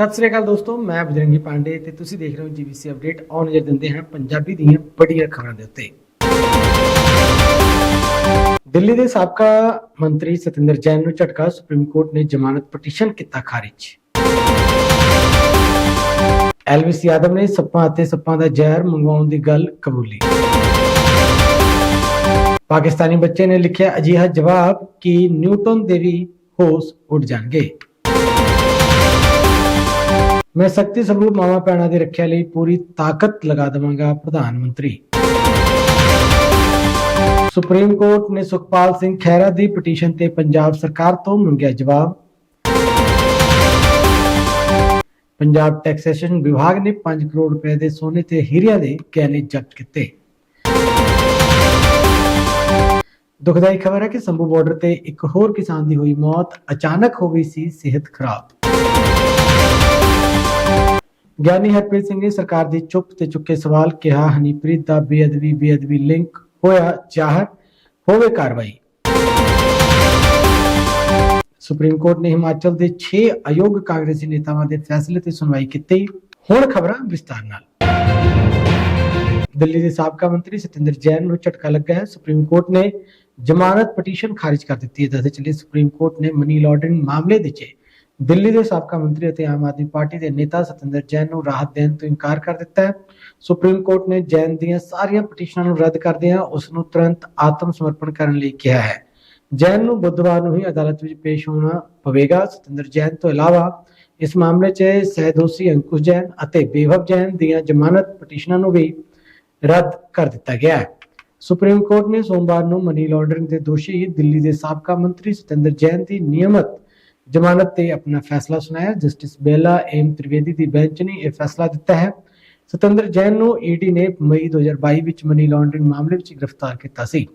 ਸਤਿ ਸ੍ਰੀ ਅਕਾਲ ਦੋਸਤੋ, ਮੈਂ ਬਜਰੰਗੀ ਪਾਂਡੇ ਤੇ ਤੁਸੀਂ ਦੇਖ ਰਹੇ ਹੋ ਜੀਬੀਸੀ ਅਪਡੇਟ। ਆਨ ਨਜ਼ਰ ਦਿੰਦੇ ਹਾਂ ਪੰਜਾਬੀ ਦੀਆਂ ਵੱਡੀਆਂ ਖਬਰਾਂ ਦੇ ਉੱਤੇ। ਦਿੱਲੀ ਦੇ ਸਾਬਕਾ ਮੰਤਰੀ ਸਤਿੰਦਰ ਜੈਨ ਨੂੰ ਝਟਕਾ, ਸੁਪਰੀਮ ਕੋਰਟ ਨੇ ਜ਼ਮਾਨਤ ਪਟੀਸ਼ਨ ਕੀਤਾ ਖਾਰਿਜ। ਐਲਵਿਸ ਯਾਦਵ ਨੇ ਸੱਪਾਂ ਅਤੇ ਸੱਪਾਂ ਦਾ ਜ਼ਹਿਰ ਮੰਗਵਾਉਣ ਦੀ ਗੱਲ ਕਬੂਲੀ। ਪਾਕਿਸਤਾਨੀ ਬੱਚੇ ਨੇ ਲਿਖਿਆ ਅਜਿਹਾ ਜਵਾਬ ਕਿ ਨਿਊਟਨ ਦੇ ਵੀ ਹੋਸ਼ ਉੱਡ ਜਾਣਗੇ। ਮੈਂ ਸਖਤੀ ਸਬੂਤ ਮਾਵਾ ਪੈਣਾ ਦੀ ਰੱਖਿਆ ਲਈ ਪੂਰੀ ਤਾਕਤ ਲਗਾ ਦੇਵਾਂਗਾ, ਪ੍ਰਧਾਨ ਮੰਤਰੀ। ਸੁਪਰੀਮ ਕੋਰਟ ਨੇ ਸੁਖਪਾਲ ਸਿੰਘ ਖਹਿਰਾ ਦੀ ਪਟੀਸ਼ਨ ਤੇ ਪੰਜਾਬ ਸਰਕਾਰ ਤੋਂ ਮੰਗਿਆ ਜਵਾਬ। ਪੰਜਾਬ ਟੈਕਸੇਸ਼ਨ ਵਿਭਾਗ ਨੇ 5 ਕਰੋੜ ਰੁਪਏ ਦੇ ਸੋਨੇ ਤੇ ਹੀਰਿਆਂ ਦੇ ਗਹਿਣੇ ਜ਼ਬਤ ਕੀਤੇ। ਦੁਖਦਾਈ ਖਬਰ ਹੈ ਕਿ ਸੰਭੂ ਬਾਰਡਰ ਤੇ ਇੱਕ ਹੋਰ ਕਿਸਾਨ ਦੀ ਹੋਈ ਮੌਤ ਅਚਾਨਕ ਹੋ ਗਈ ਸੀ, ਸਿਹਤ ਖਰਾਬ। ਗਿਆਨੀ ਹਰਪ੍ਰੀਤ ਸਿੰਘ ਨੇ ਸਰਕਾਰ ਦੀ ਚੁੱਪ ਤੇ ਚੁੱਕੇ ਸਵਾਲ ਕਿਹਾ, ਹਨੀਪ੍ਰੀਤ ਦਾ ਬੇਅਦਬੀ ਬੇਅਦਬੀ ਲਿੰਕ ਹੋਇਆ ਜ਼ਾਹਰ ਹੋਵੇ ਕਾਰਵਾਈ। ਸੁਪਰੀਮ ਕੋਰਟ ਨੇ ਹਿਮਾਚਲ ਦੇ 6 ਅਯੋਗ ਕਾਂਗਰਸੀ ਨੇਤਾਵਾਂ ਦੇ ਫੈਸਲੇ ਤੇ ਸੁਣਵਾਈ ਕੀਤੀ। ਹੁਣ ਖਬਰਾਂ ਵਿਸਤਾਰ ਨਾਲ। ਦਿੱਲੀ ਦੇ ਸਾਬਕਾ ਮੰਤਰੀ ਸਤਿੰਦਰ ਜੈਨ ਨੂੰ ਝਟਕਾ ਲੱਗਾ ਹੈ। ਸੁਪਰੀਮ ਕੋਰਟ ਨੇ ਜ਼ਮਾਨਤ ਪਟੀਸ਼ਨ ਖਾਰਿਜ ਕਰ ਦਿੱਤੀ ਹੈ। ਦੱਸਦੇ ਚੱਲੇ ਸੁਪਰੀਮ ਕੋਰਟ ਨੇ ਮਨੀ ਲਾਂਡਰਿੰਗ ਮਾਮਲੇ ਦੇ 'ਚ ਦਿੱਲੀ ਦੇ ਸਾਬਕਾ ਮੰਤਰੀ ਅਤੇ ਆਮ ਆਦਮੀ ਪਾਰਟੀ ਦੇ ਨੇਤਾ ਸਤਿੰਦਰ ਜੈਨ ਨੂੰ ਰਾਹਤ ਦੇਣ ਤੋਂ ਇਨਕਾਰ ਕਰ ਦਿੱਤਾ ਹੈ। ਸੁਪਰੀਮ ਕੋਰਟ ਨੇ ਜੈਨ ਦੀਆਂ ਸਾਰੀਆਂ ਪਟੀਸ਼ਨਾਂ ਨੂੰ ਰੱਦ ਕਰਦਿਆਂ ਉਸ ਨੂੰ ਤੁਰੰਤ ਆਤਮ ਸਮਰਪਣ ਕਰਨ ਲਈ ਕਿਹਾ ਹੈ। ਜੈਨ ਨੂੰ ਬੁੱਧਵਾਰ ਨੂੰ ਹੀ ਅਦਾਲਤ ਵਿੱਚ ਪੇਸ਼ ਹੋਣਾ ਪਵੇਗਾ। ਸਤਿੰਦਰ ਜੈਨ ਤੋਂ ਇਲਾਵਾ ਇਸ ਮਾਮਲੇ 'ਚ ਸਹਿਦੋਸ਼ੀ ਅੰਕੁਸ਼ ਜੈਨ ਅਤੇ ਬੇਵਬ ਜੈਨ ਦੀਆਂ ਜ਼ਮਾਨਤ ਪਟੀਸ਼ਨਾਂ ਨੂੰ ਵੀ ਰੱਦ ਕਰ ਦਿੱਤਾ ਗਿਆ ਹੈ। ਸੁਪਰੀਮ ਕੋਰਟ ਨੇ ਸੋਮਵਾਰ ਨੂੰ ਮਨੀ ਲਾਂਡਰਿੰਗ ਦੇ ਦੋਸ਼ੀ ਦਿੱਲੀ ਦੇ ਸਾਬਕਾ ਮੰਤਰੀ ਸਤਿੰਦਰ ਜੈਨ ਦੀ ਨਿਯਮਤ ਜ਼ਮਾਨਤ ਤੇ ਆਪਣਾ ਫੈਸਲਾ ਸੁਣਾਇਆ ਜਸਟਿਸ ਬੇਲਾ ਏਮ ਤ੍ਰਿਵੇਦੀ ਦੀ ਬੈਂਚ ਨੇ ਇਹ ਫੈਸਲਾ ਦਿੱਤਾ ਹੈ ਸਤਿੰਦਰ ਜੈਨ ਨੂੰ ਈਡੀ ਨੇ ਮਈ 2022 ਵਿੱਚ ਮਨੀ ਲਾਂਡਰਿੰਗ ਮਾਮਲੇ ਵਿੱਚ ਗ੍ਰਿਫਤਾਰ ਕੀਤਾ ਸੀ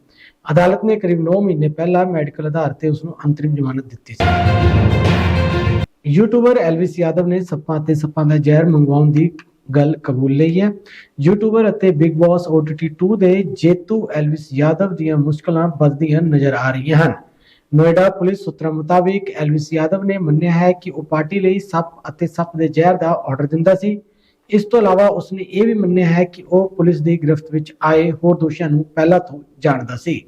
ਅਦਾਲਤ ਨੇ ਕਰੀਬ 9 ਮਹੀਨੇ ਪਹਿਲਾਂ ਮੈਡੀਕਲ ਆਧਾਰ ਤੇ ਉਸ ਨੂੰ ਅੰਤਰਿਮ ਜ਼ਮਾਨਤ ਦਿੱਤੀ ਸੀ ਯੂਟਿਊਬਰ ਐਲਵਿਸ ਯਾਦਵ ਨੇ ਸੱਪਾਂ ਤੇ ਸੱਪਾਂ ਦਾ ਜ਼ਹਿਰ ਮੰਗਵਾਉਣ ਦੀ ਗੱਲ ਕਬੂਲ ਲਈ ਹੈ ਯੂਟਿਊਬਰ ਅਤੇ ਬਿਗ ਬਾਸ OTT 2 ਦੇ ਜੇਤੂ ਐਲਵਿਸ ਯਾਦਵ ਦੀਆਂ ਮੁਸ਼ਕਲਾਂ ਵੱਧਦੀਆਂ ਨਜ਼ਰ ਆ ਰਹੀਆਂ ਹਨ ਨੋਇਡਾ ਪੁਲਿਸ ਸੂਤਰਾਂ ਮੁਤਾਬਿਕ ਐਲਵਿਸ ਯਾਦਵ ਨੇ ਮੰਨਿਆ ਹੈ ਕਿ ਉਹ ਪਾਰਟੀ ਲਈ ਸੱਪ ਅਤੇ ਸੱਪ ਦੇ ਜ਼ਹਿਰ ਦਾ ਆਰਡਰ ਦਿੰਦਾ ਸੀ। ਇਸ ਤੋਂ ਇਲਾਵਾ ਉਸਨੇ ਇਹ ਵੀ ਮੰਨਿਆ ਹੈ ਕਿ ਉਹ ਪੁਲਿਸ ਦੀ ਗ੍ਰਿਫਤ ਵਿੱਚ ਆਏ ਹੋਰ ਦੋਸ਼ੀਆਂ ਨੂੰ ਪਹਿਲਾਂ ਤੋਂ ਜਾਣਦਾ ਸੀ।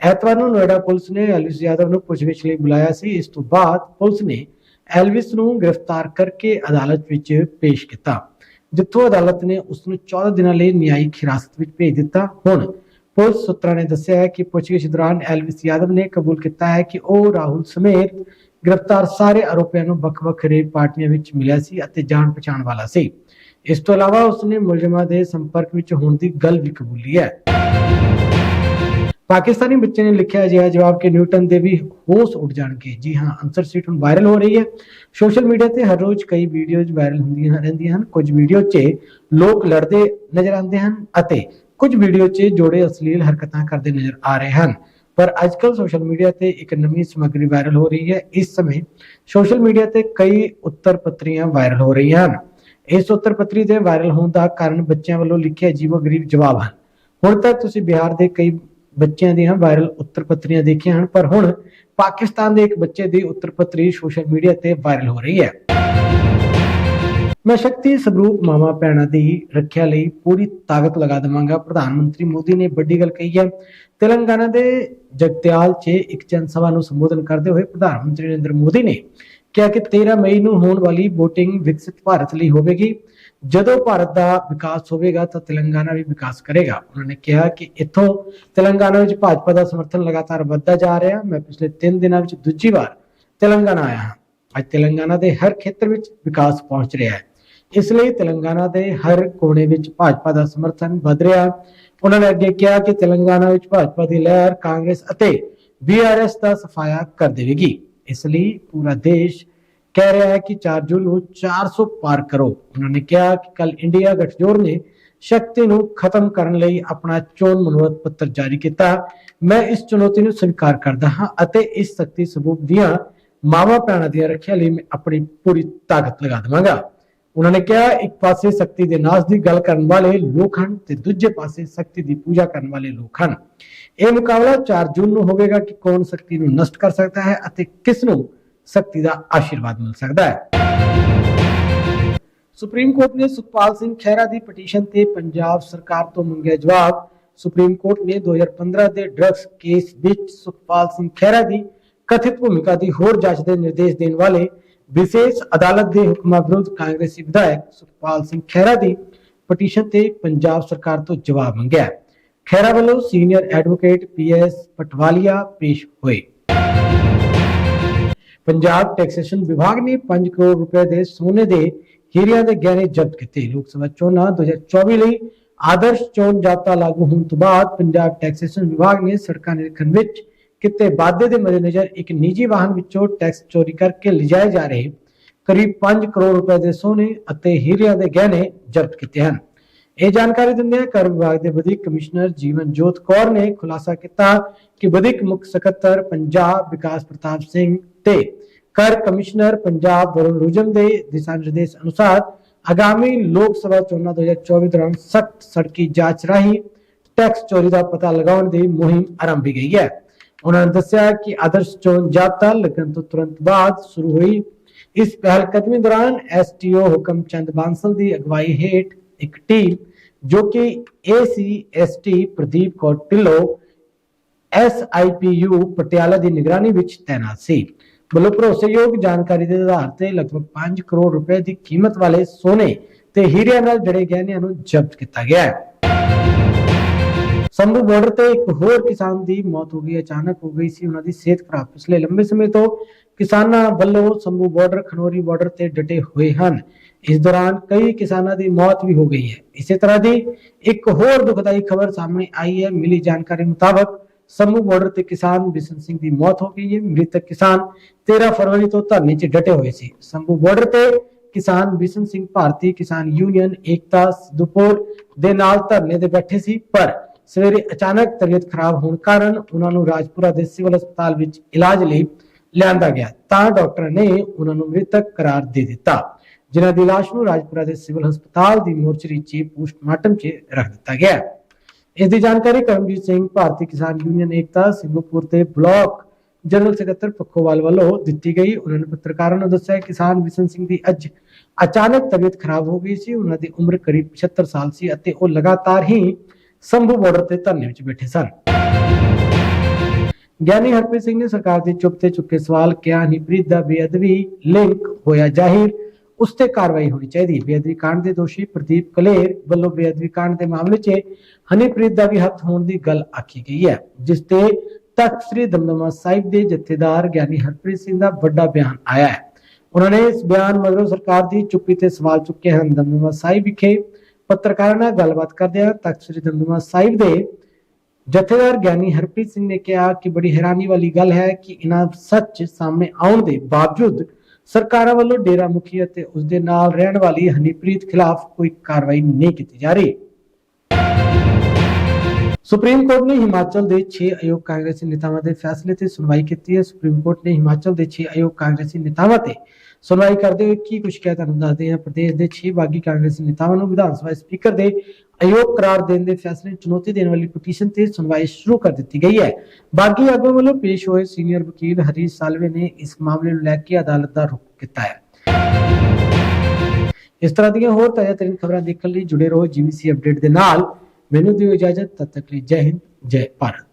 ਐਤਵਾਰ ਨੂੰ ਨੋਇਡਾ ਪੁਲਿਸ ਨੇ ਐਲਵਿਸ ਯਾਦਵ ਨੂੰ ਪੁੱਛਗਿੱਛ ਲਈ ਬੁਲਾਇਆ ਸੀ। ਇਸ ਤੋਂ ਬਾਅਦ ਪੁਲਿਸ ਨੇ ਐਲਵਿਸ ਨੂੰ ਗ੍ਰਿਫਤਾਰ ਕਰਕੇ ਅਦਾਲਤ ਵਿੱਚ ਪੇਸ਼ ਕੀਤਾ, ਜਿੱਥੋਂ ਅਦਾਲਤ ਨੇ ਉਸ ਨੂੰ 14 ਦਿਨਾਂ ਲਈ ਨਿਆਇਕ ਹਿਰਾਸਤ ਵਿੱਚ ਭੇਜ ਦਿੱਤਾ। ਹੁਣ ਪੁਲਿਸ ਸੂਤਰਾਂ ਨੇ ਦੱਸਿਆ ਹੈ ਕਿ ਪੁੱਛਗਿੱਛ ਦੌਰਾਨ ਐਲਵਿਸ ਯਾਦਵ ਨੇ ਕਬੂਲ ਕੀਤਾ ਹੈ ਕਿ ਉਹ ਰਾਹੁਲ ਸਮੇਤ ਗ੍ਰਿਫਤਾਰ ਸਾਰੇ ਆਰੋਪੀਆਂ ਨੂੰ ਵੱਖ-ਵੱਖ ਰੇਪ ਪਾਰਟੀਆਂ ਵਿੱਚ ਮਿਲਿਆ ਸੀ ਅਤੇ ਜਾਣ ਪਛਾਣ ਵਾਲਾ ਸੀ। ਇਸ ਤੋਂ ਇਲਾਵਾ ਉਸਨੇ ਮੁਲਜ਼ਮਾਂ ਦੇ ਸੰਪਰਕ ਵਿੱਚ ਹੋਣ ਦੀ ਗੱਲ ਵੀ ਕਬੂਲੀ ਹੈ। ਪਾਕਿਸਤਾਨੀ ਬੱਚੇ ਨੇ ਲਿਖਿਆ ਅਜਿਹਾ ਜਵਾਬ ਕਿ ਨਿਊਟਨ ਦੇ ਵੀ ਹੋਸ਼ ਉੱਡ ਜਾਣਗੇ। ਜੀ ਹਾਂ ਆਨਸਰ ਸ਼ੀਟ ਹੁਣ ਵਾਇਰਲ ਹੋ ਰਹੀ ਹੈ। ਸੋਸ਼ਲ ਮੀਡੀਆ ਤੇ ਹਰ ਰੋਜ਼ ਕਈ ਵੀਡੀਓਜ਼ ਵਾਇਰਲ ਹੁੰਦੀਆਂ ਰਹਿੰਦੀਆਂ ਹਨ। ਕੁਝ ਵੀਡੀਓ 'ਚ ਲੋਕ ਲੜਦੇ ਨਜ਼ਰ ਆਉਂਦੇ ਹਨ ਅਤੇ ਕੁਝ ਵੀਡੀਓ 'ਚ ਜੋੜੇ ਅਸ਼ਲੀਲ ਹਰਕਤਾਂ ਕਰਦੇ ਨਜ਼ਰ ਆ ਰਹੇ ਹਨ। ਪਰ ਅੱਜਕੱਲ ਸੋਸ਼ਲ ਮੀਡੀਆ ਤੇ ਇੱਕ ਨਵੀਂ ਸਮੱਗਰੀ ਵਾਇਰਲ ਹੋ ਰਹੀ ਹੈ। ਇਸ ਸਮੇਂ ਸੋਸ਼ਲ ਮੀਡੀਆ ਤੇ ਕਈ ਉੱਤਰ ਪੱਤਰੀਆਂ ਵਾਇਰਲ ਹੋ ਰਹੀਆਂ ਹਨ। ਇਸ ਉੱਤਰ ਪੱਤਰੀ ਦੇ ਵਾਇਰਲ ਹੋਣ ਦਾ ਕਾਰਨ ਬੱਚਿਆਂ ਵੱਲੋਂ ਲਿਖੇ ਅਜੀਬੋ ਗਰੀਬ ਜਵਾਬ ਹਨ। ਹੁਣ ਤੱਕ ਤੁਸੀਂ ਬਿਹਾਰ ਦੇ ਕਈ ਬੱਚਿਆਂ ਦੀਆਂ ਵਾਇਰਲ ਉੱਤਰ ਪੱਤਰੀਆਂ ਦੇਖੀਆਂ ਹਨ, ਪਰ ਹੁਣ ਪਾਕਿਸਤਾਨ ਦੇ ਇੱਕ ਬੱਚੇ ਦੀ ਉੱਤਰ ਪੱਤਰੀ ਸੋਸ਼ਲ ਮੀਡੀਆ ਤੇ ਵਾਇਰਲ ਹੋ ਰਹੀ ਹੈ। ਮੈਂ ਸ਼ਕਤੀ ਸਰੂਪ ਮਾਮਾ ਪੈਣਾ ਦੀ ਰੱਖਿਆ ਲਈ ਪੂਰੀ ਤਾਕਤ ਲਗਾ ਦੇਵਾਂਗਾ। ਪ੍ਰਧਾਨ ਮੰਤਰੀ ਮੋਦੀ ਨੇ ਵੱਡੀ ਗੱਲ ਕਹੀ ਹੈ। ਤੇਲੰਗਾਨਾ ਦੇ ਜਗਤਿਆਲ 'ਚ ਇੱਕ ਜਨ ਸਭਾ ਨੂੰ ਸੰਬੋਧਨ ਕਰਦੇ ਹੋਏ ਪ੍ਰਧਾਨ ਮੰਤਰੀ ਨਰਿੰਦਰ ਮੋਦੀ ਨੇ ਕਿਹਾ ਕਿ 13 ਮਈ ਨੂੰ ਹੋਣ ਵਾਲੀ VOTING ਵਿਕਸਿਤ ਭਾਰਤ ਲਈ ਹੋਵੇਗੀ। ਜਦੋਂ ਭਾਰਤ ਦਾ ਵਿਕਾਸ ਹੋਵੇਗਾ ਤਾਂ ਤੇਲੰਗਾਨਾ ਵੀ ਵਿਕਾਸ ਕਰੇਗਾ। ਉਹਨਾਂ ਨੇ ਕਿਹਾ ਕਿ ਇੱਥੋਂ ਤੇਲੰਗਾਨਾ ਵਿੱਚ ਭਾਜਪਾ ਦਾ ਸਮਰਥਨ ਲਗਾਤਾਰ ਵੱਧਦਾ ਜਾ ਰਿਹਾ। ਮੈਂ ਪਿਛਲੇ 3 ਦਿਨਾਂ ਵਿੱਚ ਦੂਜੀ ਵਾਰ ਤੇਲੰਗਾਨਾ ਆਇਆ ਹਾਂ। ਅੱਜ ਤੇਲੰਗਾਨਾ ਦੇ ਹਰ ਖੇਤਰ ਵਿੱਚ ਵਿਕਾਸ ਪਹੁੰਚ ਰਿਹਾ ਹੈ। ਇਸ ਲਈ ਤੇਲੰਗਾਨਾ ਦੇ ਹਰ ਕੋਨੇ ਵਿੱਚ ਭਾਜਪਾ ਦਾ ਸਮਰਥਨ ਵਧ ਰਿਹਾ। ਉਹਨਾਂ ਨੇ ਅੱਗੇ ਕਿਹਾ ਕਿ ਤੇਲੰਗਾਨਾ ਵਿੱਚ ਭਾਜਪਾ ਦੀ ਲਹਿਰ ਕਾਂਗਰਸ ਅਤੇ ਬੀਆਰਐਸ ਦਾ ਸਫਾਇਆ ਕਰ ਦੇਵੇਗੀ। ਇਸ ਲਈ ਪੂਰਾ ਦੇਸ਼ ਕਹਿ ਰਿਹਾ ਹੈ ਕਿ 4 ਜੂਨ ਨੂੰ 400 ਪਾਰ ਕਰੋ। ਉਹਨਾਂ ਨੇ ਕਿਹਾ ਕਿ ਕੱਲ ਇੰਡੀਆ ਗਠਜੋੜ ਨੇ ਸ਼ਕਤੀ ਨੂੰ ਖਤਮ ਕਰਨ ਲਈ ਆਪਣਾ ਚੋਣ ਮਨੋਰਥ ਪੱਤਰ ਜਾਰੀ ਕੀਤਾ। ਮੈਂ ਇਸ ਚੁਣੌਤੀ ਨੂੰ ਸਵੀਕਾਰ ਕਰਦਾ ਹਾਂ ਅਤੇ ਇਸ ਸ਼ਕਤੀ ਸਬੂਤ ਦੀਆਂ ਮਾਵਾ ਪੈਣਾ ਦੀਆਂ ਰੱਖਿਆ ਲਈ ਮੈਂ ਆਪਣੀ ਪੂਰੀ ਤਾਕਤ ਲਗਾ ਦੇਵਾਂਗਾ। ਉਹਨਾਂ ਨੇ ਕਿਹਾ, ਇੱਕ ਪਾਸੇ ਸ਼ਕਤੀ ਦੇ ਨਾਸ਼ ਦੀ ਗੱਲ ਕਰਨ ਵਾਲੇ ਲੋਕ ਹਨ ਤੇ ਦੂਜੇ ਪਾਸੇ ਸ਼ਕਤੀ ਦੀ ਪੂਜਾ ਕਰਨ ਵਾਲੇ ਲੋਕ ਹਨ। ਇਹ ਮੁਕਾਬਲਾ 4 ਜੂਨ ਨੂੰ ਹੋਵੇਗਾ ਕਿ ਕੌਣ ਸ਼ਕਤੀ ਨੂੰ ਨਸ਼ਟ ਕਰ ਸਕਦਾ ਹੈ ਅਤੇ ਕਿਸ ਨੂੰ ਸ਼ਕਤੀ ਦਾ ਆਸ਼ੀਰਵਾਦ ਮਿਲ ਸਕਦਾ ਹੈ। ਸੁਪਰੀਮ ਕੋਰਟ ਨੇ ਸੁਖਪਾਲ ਸਿੰਘ ਖਹਿਰਾ ਦੀ ਪਟੀਸ਼ਨ ਤੇ ਪੰਜਾਬ ਸਰਕਾਰ ਤੋਂ ਮੰਗਿਆ ਜਵਾਬ। ਸੁਪਰੀਮ ਕੋਰਟ ਨੇ 2015 ਦੇ ਡਰੱਗਸ ਕੇਸ ਵਿੱਚ ਸੁਖਪਾਲ ਸਿੰਘ ਖਹਿਰਾ ਦੀ ਕਥਿਤ ਭੂਮਿਕਾ ਦੀ ਹੋਰ ਜਾਂਚ ਦੇ ਨਿਰਦੇਸ਼ ਦੇਣ ਵਾਲੇ ਵਿਸ਼ੇਸ਼ ਅਦਾਲਤ ਦੇ ਹੁਕਮਾਂ ਵਿਰੁੱਧ ਕਾਂਗਰਸੀ ਵਿਧਾਇਕ ਸੁਖਪਾਲ ਸਿੰਘ ਖਹਿਰਾ ਦੀ ਪਟੀਸ਼ਨ ਤੇ ਪੰਜਾਬ ਸਰਕਾਰ ਤੋਂ ਜਵਾਬ ਮੰਗਿਆ। ਖਹਿਰਾ ਵੱਲੋਂ ਸੀਨੀਅਰ ਐਡਵੋਕੇਟ ਪੀਐਸ ਪਟਵਾਲੀਆ ਪੇਸ਼ ਹੋਏ। ਪੰਜਾਬ ਟੈਕਸੇਸ਼ਨ ਵਿਭਾਗ ਨੇ 5 ਕਰੋੜ ਰੁਪਏ ਦੇ ਸੋਨੇ ਦੇ ਹੀਰਿਆਂ ਦੇ ਗਹਿਣੇ ਜ਼ਬਤ ਕੀਤੇ। ਲੋਕ ਸਭਾ ਚੋਣਾਂ 2024 ਲਈ ਆਦਰਸ਼ ਚੋਣ ਜਾਬਤਾ ਲਾਗੂ ਹੋਣ ਤੋਂ ਬਾਅਦ ਪੰਜਾਬ ਟੈਕਸੇਸ਼ਨ ਵਿਭਾਗ ਨੇ ਸੜਕਾਂ ਨਿਰੀਖਣ ਵਿੱਚ ਕਿਤੇ ਵਾਧੇ ਦੇ ਮੱਦੇਨਜ਼ਰ ਇੱਕ ਨਿੱਜੀ ਵਾਹਨ ਵਿੱਚੋਂ ਟੈਕਸ ਚੋਰੀ ਕਰਕੇ ਲਿਜਾਏ ਜਾ ਰਹੇ ਕਰੀਬ 5 ਕਰੋੜ ਰੁਪਏ ਦੇ ਸੋਨੇ ਅਤੇ ਹੀਰਿਆਂ ਦੇ ਗਹਿਣੇ ਜ਼ਬਤ ਕੀਤੇ ਹਨ। ਇਹ ਜਾਣਕਾਰੀ ਦਿੰਦਿਆਂ ਕਰ ਵਿਭਾਗ ਦੇ ਵਧੀਕ ਕਮਿਸ਼ਨਰ ਜੀਵਨ ਜੋਤ ਕੌਰ ਨੇ ਖੁਲਾਸਾ ਕੀਤਾ ਕਿ ਵਧੀਕ ਮੁੱਖ ਸਕੱਤਰ ਪੰਜਾਬ ਵਿਕਾਸ ਪ੍ਰਤਾਪ ਸਿੰਘ ਤੇ ਕਰ ਕਮਿਸ਼ਨਰ ਪੰਜਾਬ ਵਰੁਣ ਰੁਜਮ ਦੇ ਦਿਸ਼ਾ ਨਿਰਦੇਸ਼ ਅਨੁਸਾਰ ਆਗਾਮੀ ਲੋਕ ਸਭਾ ਚੋਣਾਂ 2024 ਦੌਰਾਨ ਸਖਤ ਸੜਕੀ ਜਾਂਚ ਰਾਹੀਂ ਟੈਕਸ ਚੋਰੀ ਦਾ ਪਤਾ ਲਗਾਉਣ ਦੀ ਮੁਹਿੰਮ ਆਰੰਭੀ ਗਈ ਹੈ। ਉਹਨਾਂ ਨੇ ਦੱਸਿਆ ਕਿ ਆਦਰਸ਼ ਚੋਣ ਜਾਬਤਾ ਲੱਗਣ ਤੋਂ ਤੁਰੰਤ ਬਾਅਦ ਸ਼ੁਰੂ ਹੋਈ ਇਸ ਪਹਿਲ ਕਦਮੀ ਦੌਰਾਨ ਐਸਟੀਓ ਹੁਕਮ ਚੰਦ ਬਾਂਸਲ ਦੀ ਅਗਵਾਈ ਹੇਠ ਇੱਕ ਟੀਮ ਜੋ ਕਿ ਏਸੀਐਸਟੀ ਪ੍ਰਦੀਪ ਕੌਰ ਢਿੱਲੋਂ ਐਸਆਈਪੀਯੂ ਪਟਿਆਲਾ ਦੀ ਨਿਗਰਾਨੀ ਵਿੱਚ ਤਾਇਨਾਤ ਸੀ। ਵੱਲੋਂ ਭਰੋਸੇਯੋਗ ਜਾਣਕਾਰੀ ਦੇ ਆਧਾਰ ਤੇ ਲਗਭਗ 5 ਕਰੋੜ ਰੁਪਏ ਦੀ ਕੀਮਤ ਵਾਲੇ ਸੋਨੇ ਤੇ ਹੀਰਿਆਂ ਨਾਲ ਜੜੇ ਗਹਿਣਿਆਂ ਨੂੰ ਜ਼ਬਤ ਕੀਤਾ ਗਿਆ ਹੈ। ਸੰਭੂ ਬਾਰਡਰ ਤੇ ਇੱਕ ਹੋਰ ਕਿਸਾਨ ਦੀ ਮੌਤ ਹੋ ਗਈ, ਅਚਾਨਕ ਹੋ ਗਈ ਸੀ, ਉਹਨਾਂ ਦੀ ਸਿਹਤ ਖਰਾਬ। ਪਿਛਲੇ ਲੰਬੇ ਸਮੇਂ ਤੋਂ ਕਿਸਾਨਾਂ ਵੱਲੋਂ ਸੰਭੂ ਬਾਰਡਰ ਖਨੋਰੀ ਬਾਰਡਰ ਤੇ ਡਟੇ ਹੋਏ ਹਨ। ਇਸ ਦੌਰਾਨ ਕਈ ਕਿਸਾਨਾਂ ਦੀ ਮੌਤ ਵੀ ਹੋ ਗਈ ਹੈ। ਇਸੇ ਤਰ੍ਹਾਂ ਦੀ ਇੱਕ ਹੋਰ ਦੁਖਦਾਈ ਖਬਰ ਸਾਹਮਣੇ ਆਈ ਹੈ। ਮਿਲੀ ਜਾਣਕਾਰੀ ਮੁਤਾਬਕ ਸੰਭੂ ਬਾਰਡਰ ਤੇ ਕਿਸਾਨ ਬਿਸ਼ਨ ਸਿੰਘ ਦੀ ਮੌਤ ਹੋ ਗਈ ਹੈ। ਮ੍ਰਿਤਕ ਕਿਸਾਨ 13 ਫਰਵਰੀ ਤੋਂ ਧਰਨੇ 'ਚ ਡਟੇ ਹੋਏ ਸੀ। ਸੰਭੂ ਬਾਰਡਰ ਤੇ ਕਿਸਾਨ ਬਿਸ਼ਨ ਸਿੰਘ ਭਾਰਤੀ ਕਿਸਾਨ ਯੂਨੀਅਨ, ਏਕਤਾ, ਦੁਪੋਰ ਦੇ ਨਾਲ ਧਰਨੇ ਤੇ ਬੈਠੇ ਸੀ, ਪਰ ਸਵੇਰੇ ਅਚਾਨਕ ਤਬੀਅਤ ਖਰਾਬ ਹੋਣ ਕਾਰਨ ਉਹਨਾਂ ਨੂੰ ਰਾਜਪੁਰਾ ਦੇ ਸਿਵਲ ਹਸਪਤਾਲ ਵਿੱਚ ਇਲਾਜ ਲਈ ਲਿਆਂਦਾ ਗਿਆ। ਤਾਂ ਡਾਕਟਰ ਨੇ ਉਹਨਾਂ ਨੂੰ ਮ੍ਰਿਤਕ ਕਰਾਰ ਦੇ ਦਿੱਤਾ। ਜਿਨ੍ਹਾਂ ਦੀ ਲਾਸ਼ ਨੂੰ ਰਾਜਪੁਰਾ ਦੇ ਸਿਵਲ ਹਸਪਤਾਲ ਦੀ ਮੋਰਚਰੀ 'ਚ ਪੋਸਟਮਾਰਟਮ 'ਚ ਰੱਖ ਦਿੱਤਾ ਗਿਆ। ਇਸ ਦੀ ਜਾਣਕਾਰੀ ਕਰਮਜੀਤ ਸਿੰਘ, ਭਾਰਤੀ ਕਿਸਾਨ ਯੂਨੀਅਨ ਏਕਤਾ ਸਿੰਘਪੁਰ ਦੇ ਬਲਾਕ ਜਨਰਲ ਸਕੱਤਰ ਪੱਖੋਵਾਲ ਵੱਲੋਂ ਦਿੱਤੀ ਗਈ। ਉਹਨਾਂ ਨੇ ਪੱਤਰਕਾਰਾਂ ਨੂੰ ਦੱਸਿਆ ਕਿ ਕਿਸਾਨ ਵਿਸਨ ਸਿੰਘ ਦੀ ਅੱਜ ਅਚਾਨਕ ਤਬੀਅਤ ਖਰਾਬ ਹੋ ਗਈ ਸੀ। ਉਹਨਾਂ ਦੀ ਉਮਰ ਕਰੀਬ 75 ਸਾਲ ਸੀ ਅਤੇ ਉਹ ਲਗਾਤਾਰ ਹੀ ਸੰਭੂ ਬਾਰਡਰ ਤੇ ਧਰਨੇ ਵਿੱਚ ਬੈਠੇ ਸਨ। ਗਿਆਨੀ ਹਰਪ੍ਰੀਤ ਸਿੰਘ ਨੇ ਸਰਕਾਰ ਦੀ ਚੁੱਪ ਤੇ ਚੁੱਕੇ ਸਵਾਲ ਕਿਹਾ ਹਨੀਪ੍ਰੀਤ ਦਾ ਬੇਅਦਬੀ ਲਿੰਕ ਹੋਇਆ ਜਾਹਿਰ, ਉਸ ਤੇ ਕਾਰਵਾਈ ਹੋਣੀ ਚਾਹੀਦੀ ਹੈ। ਬੇਅਦਬੀ ਕਾਂਡ ਦੇ ਦੋਸ਼ੀ ਪ੍ਰਦੀਪ ਕਲੇਰ ਵੱਲੋਂ ਬੇਅਦਬੀ ਕਾਂਡ ਦੇ ਮਾਮਲੇ 'ਚ ਹਨੀਪ੍ਰੀਤ ਦਾ ਵੀ ਹੱਥ ਹੋਣ ਦੀ ਗੱਲ ਆਖੀ ਗਈ ਹੈ, ਜਿਸ ਤੇ ਤਖਤ ਸ੍ਰੀ ਦਮਦਮਾ ਸਾਹਿਬ ਦੇ ਜਥੇਦਾਰ ਗਿਆਨੀ ਹਰਪ੍ਰੀਤ ਸਿੰਘ ਦਾ ਵੱਡਾ ਬਿਆਨ ਆਇਆ ਹੈ। ਉਹਨਾਂ ਨੇ ਇਸ ਬਿਆਨ ਮਗਰੋਂ ਸਰਕਾਰ ਦੀ ਚੁੱਪੀ ਤੇ ਸਵਾਲ ਚੁੱਕੇ ਹਨ। ਦਮਦਮਾ ਸਾਹਿਬ ਵਿਖੇ ਪੱਤਰਕਾਰਾਂ ਨਾਲ ਗੱਲਬਾਤ ਕਰਦਿਆਂ ਤਖਤ ਸ੍ਰੀ ਦਮਦਮਾ ਸਾਹਿਬ ਦੇ ਜਥੇਦਾਰ ਗਿਆਨੀ ਹਰਪ੍ਰੀਤ ਸਿੰਘ ਨੇ ਕਿਹਾ ਕਿ ਬੜੀ ਹੈਰਾਨੀ ਵਾਲੀ ਗੱਲ ਹੈ ਕਿ ਇਹਨਾਂ ਸੱਚ ਸਾਹਮਣੇ ਆਉਣ ਦੇ ਬਾਵਜੂਦ ਸਰਕਾਰਾਂ ਵੱਲੋਂ ਡੇਰਾ ਮੁਖੀ ਅਤੇ ਉਸ ਦੇ ਨਾਲ ਰਹਿਣ ਵਾਲੀ ਹਨੀਪ੍ਰੀਤ ਖਿਲਾਫ ਕੋਈ ਕਾਰਵਾਈ ਨਹੀਂ ਕੀਤੀ ਜਾ ਰਹੀ। ਸੁਪਰੀਮ ਕੋਰਟ ਨੇ ਹਿਮਾਚਲ ਦੇ 6 ਅਯੋਗ ਕਾਂਗਰਸੀ ਨੇਤਾਵਾਂ ਦੇ ਫੈਸਲੇ ਤੇ ਸੁਣਵਾਈ ਕੀਤੀ ਹੈ। ਸੁਪਰੀਮ ਕੋਰਟ ਨੇ ਹਿਮਾਚਲ ਦੇ 6 ਅਯੋਗ ਕਾਂਗਰਸੀ ਨੇਤਾਵਾਂ ਤੇ ਸੁਣਵਾਈ ਕਰਦੇ ਹੋਏ ਕੀ ਕੁਝ ਕਿਹਾ ਤੁਹਾਨੂੰ ਦੱਸਦੇ ਹਾਂ। ਪ੍ਰਦੇਸ਼ ਦੇ 6 ਬਾਗੀ ਕਾਂਗਰਸੀ ਨੇਤਾਵਾਂ ਨੂੰ ਵਿਧਾਨ ਸਭਾ ਸਪੀਕਰ ਦੇ ਅਯੋਗ ਕਰਾਰ ਦੇਣ ਦੇ ਫੈਸਲੇ ਨੂੰ ਚੁਣੌਤੀ ਦੇਣ ਵਾਲੀ ਪਟੀਸ਼ਨ ਤੇ ਸੁਣਵਾਈ ਸ਼ੁਰੂ ਕਰ ਦਿੱਤੀ ਗਈ ਹੈ। ਬਾਗੀ ਆਗੂ ਵੱਲੋਂ ਪੇਸ਼ ਹੋਏ ਸੀਨੀਅਰ ਵਕੀਲ ਹਰੀਸ਼ ਸਾਲਵੇ ਨੇ ਇਸ ਮਾਮਲੇ ਨੂੰ ਲੈ ਕੇ ਅਦਾਲਤ ਦਾ ਰੁਖ ਕੀਤਾ ਹੈ। ਇਸ ਤਰ੍ਹਾਂ ਦੀਆਂ ਹੋਰ ਤਾਜ਼ਾ ਤਰੀਨ ਖਬਰਾਂ ਦੇਖਣ ਲਈ ਜੁੜੇ ਰਹੋ ਜੀਵੀਸੀ ਅਪਡੇਟ ਦੇ ਨਾਲ। ਮੈਨੂੰ ਦਿਓ ਇਜਾਜ਼ਤ ਤਦ ਤੱਕ ਲਈ ਜੈ ਹਿੰਦ ਜੈ ਭਾਰਤ।